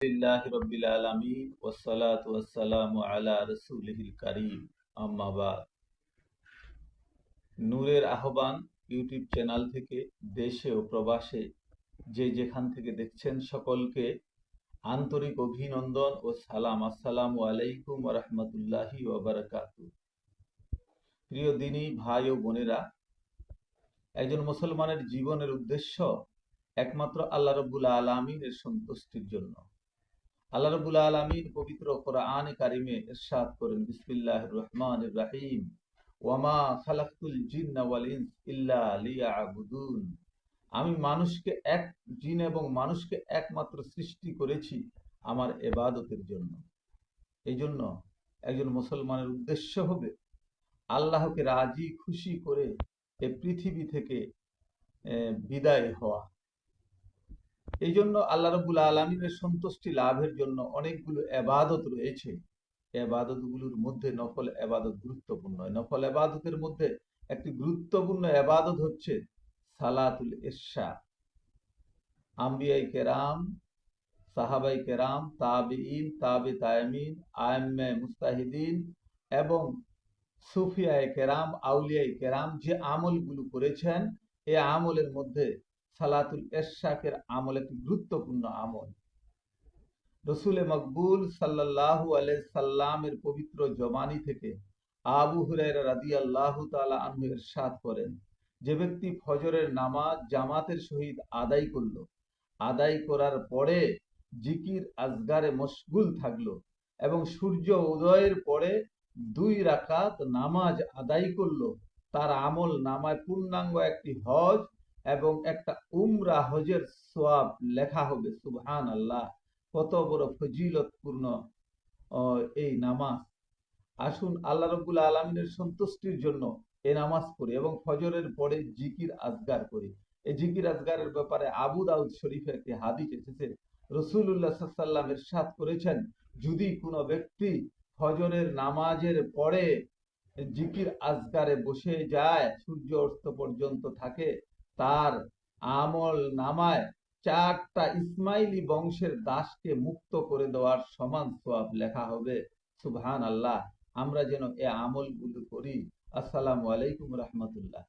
আলহামদুলিল্লাহ নূরের আহ্বান ইউটিউব চ্যানেল থেকে, দেশে ও প্রবাসে যে যেখান থেকে দেখছেন সকলকে আন্তরিক অভিনন্দন ও সালাম। আসসালামু আলাইকুম রহমতুল্লাহি ওবরাকাত প্রিয় দিনী, ভাই ও বোনেরা, একজন মুসলমানের জীবনের উদ্দেশ্য একমাত্র আল্লাহ রব্বুল আলমিনের সন্তুষ্টির জন্য। আল্লাহ রবুল আলমিন পবিত্র কোরআন কারিমে ইরশাদ করেন বিসমিল্লাহ রহমান রাহিম। ওয়ামা খালাকুল জিন্না ওয়াল ইনস ইল্লা আমি মানুষকে এক, জিন এবং মানুষকে একমাত্র সৃষ্টি করেছি আমার এবাদতের জন্য। এই জন্য একজন মুসলমানের উদ্দেশ্য হবে আল্লাহকে রাজি, খুশি করে এ পৃথিবী থেকে বিদায় হওয়া। এই জন্য আল্লাহ রবুল আলমিনের সন্তুষ্টি লাভের জন্য অনেকগুলো এবাদত রয়েছে। এবাদতগুলোর মধ্যে নফল এবাদত গুরুত্বপূর্ণ নফল এবাদতের মধ্যে একটি গুরুত্বপূর্ণ এবাদত হচ্ছে সালাতুল ইরশা। আম্বিয়াই কেরাম, সাহাবাই কেরাম তাবিন তাবে তায়ামিন আয়মে মুস্তাহিদিন এবং সুফিয়ায় কেরাম আউলিয়াই কেরাম যে আমলগুলো করেছেন এই আমলের মধ্যে সালাতুল এরশাকের আমল একটি গুরুত্বপূর্ণ আমল। রসুলে মকবুল সাল্লাহ সাল্লামের পবিত্র জমানি থেকে আবু হুরাইরা রাদি আল্লাহ তালা আনহু এরশাদ করেন, যে ব্যক্তি ফজরের নামাজ জামাতের সহিত আদায় করল। আদায় করার পরে জিকির আজগারে মশগুল থাকল এবং সূর্য উদয়ের পরে দুই রাকাত নামাজ আদায় করল। তার আমল নামায় পূর্ণাঙ্গ একটি হজ এবং একটা উমরা হজের সোয়াব লেখা হবে সুবহান আল্লাহ কত বড় ফজিলতপূর্ণ এই নামাজ। আসুন আল্লাহ রবুল আলমিনের সন্তুষ্টির জন্য এই নামাজ পড়ি এবং ফজরের পরে জিকির আজগার করি। এই জিকির আজগারের ব্যাপারে আবু দাউদ শরীফে একটি হাদিস এসেছে। রসুল্লাহ সাল্লাম এরশাদ করেছেন, যদি কোনো ব্যক্তি ফজরের নামাজের পরে জিকির আজগারে বসে যায়, সূর্য অস্ত পর্যন্ত থাকে তার আমল নামায় চারটা ইসমাইলি বংশের দাসকে মুক্ত করে দেওয়ার সমান সোয়াব লেখা হবে। সুবহান আল্লাহ আমরা যেন এ আমলগুলো করি। আসসালামু আলাইকুম রহমতুল্লাহ।